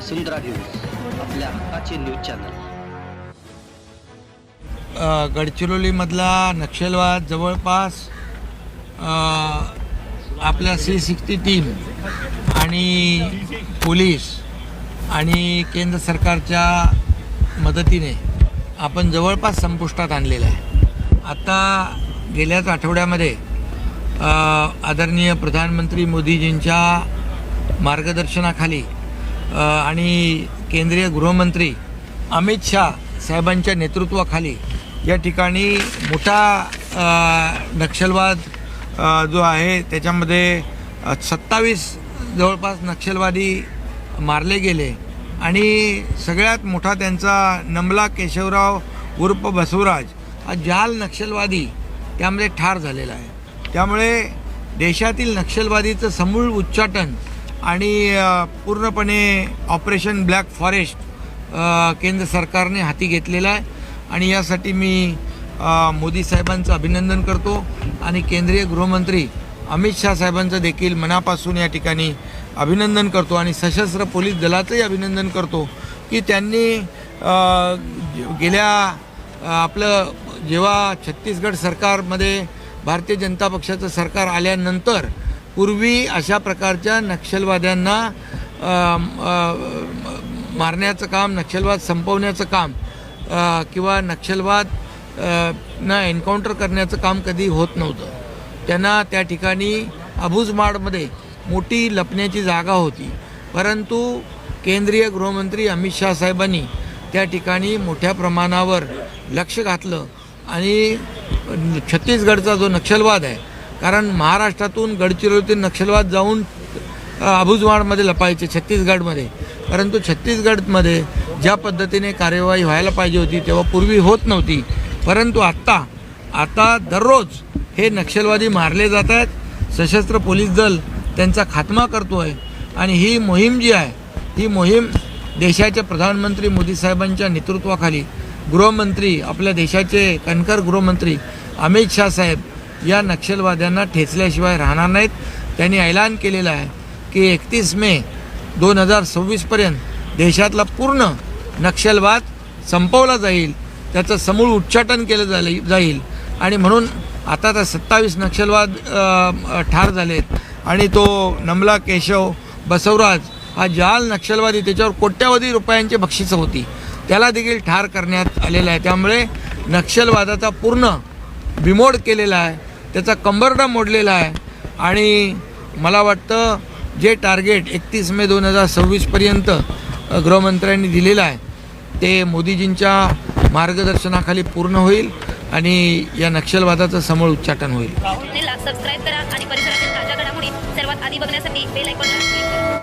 वसुंधरा news आपल्या हक्काचे news channel. गडचिरोलीमधला नक्षलवाद जवळपास आपल्या सी सिक्स्टी टीम आणि पोलीस आणि केंद्र सरकारच्या मदतीने आपण जवळपास संपुष्टात आणलेलं आहे. आता गेल्याच आठवड्यामध्ये आदरणीय प्रधानमंत्री मोदीजींच्या मार्गदर्शनाखाली आणि केंद्रीय गृहमंत्री अमित शहा साहेबांच्या नेतृत्वाखाली या ठिकाणी मोठा नक्षलवाद जो आहे त्याच्यामध्ये सत्तावीस जवळपास नक्षलवादी मारले गेले. आणि सगळ्यात मोठा त्यांचा नमला केशवराव उर्फ बसवराज हा जाल नक्षलवादी त्यामध्ये ठार झालेला आहे. त्यामुळे देशातील नक्षलवादीचं समूळ उच्चाटन आणि पूर्णपणे ऑपरेशन ब्लॅक फॉरेस्ट केंद्र सरकारने हाती घेतलेला आहे. आणि यासाठी मी मोदी साहेबांचं अभिनंदन करतो. आणि केंद्रीय गृहमंत्री अमित शाह साहेबांचं देखील मनापासून या ठिकाणी अभिनंदन करतो. आणि सशस्त्र पोलीस दलाचंही अभिनंदन करतो की त्यांनी गेल्या आपलं जेव्हा छत्तीसगड सरकारमध्ये भारतीय जनता पक्षाचं सरकार आल्यानंतर पूर्वी अशा प्रकारच्या नक्षलवाद्यांना मारण्याचं काम नक्षलवाद संपवण्याचं काम किंवा नक्षलवाद ना एन्काउंटर करण्याचं काम कधी होत नव्हतं. त्यांना त्या ठिकाणी अबुजमाडमध्ये मोठी लपण्याची जागा होती. परंतु केंद्रीय गृहमंत्री अमित शाह साहेबांनी त्या ठिकाणी मोठ्या प्रमाणावर लक्ष घातलं आणि छत्तीसगडचा जो नक्षलवाद आहे कारण महाराष्ट्रातून गडचिरोलीतील नक्षलवाद जाऊन अबुजवाडमध्ये लपायचे छत्तीसगडमध्ये. परंतु छत्तीसगडमध्ये ज्या पद्धतीने कार्यवाही व्हायला पाहिजे होती तेव्हा पूर्वी होत नव्हती. परंतु आत्ता आता दररोज हे नक्षलवादी मारले जात आहेत. सशस्त्र पोलीस दल त्यांचा खात्मा करतो आहे आणि ही मोहीम जी आहे ही मोहीम देशाच्या प्रधानमंत्री मोदी साहेबांच्या नेतृत्वाखाली गृहमंत्री आपल्या देशाचे कणकर गृहमंत्री अमित शाह साहेब या नक्षलवाद्यांना ठेचल्याशिवाय राहणार नाहीत. त्यांनी ऐलान केलेलं आहे की एकतीस मे दोन हजार सव्वीसपर्यंत देशातला पूर्ण नक्षलवाद संपवला जाईल. त्याचं समूळ उच्चाटन केलं जाईल जाईल. आणि म्हणून आता तर सत्तावीस नक्षलवाद ठार झालेत. आणि तो नमला केशव बसवराज हा जाल नक्षलवादी त्याच्यावर कोट्यावधी रुपयांची बक्षिसं होती. त्याला देखील ठार करण्यात आलेलं आहे. त्यामुळे नक्षलवादाचा पूर्ण बिमोड केलेला आहे. त्याचा कंबरडा मोडलेला आहे. आणि मला वाटतं जे टार्गेट एकतीस मे दोन हजार सव्वीसपर्यंत गृहमंत्र्यांनी दिलेलं आहे ते मोदीजींच्या मार्गदर्शनाखाली पूर्ण होईल आणि या नक्षलवादाचं समूळ उच्चाटन होईल.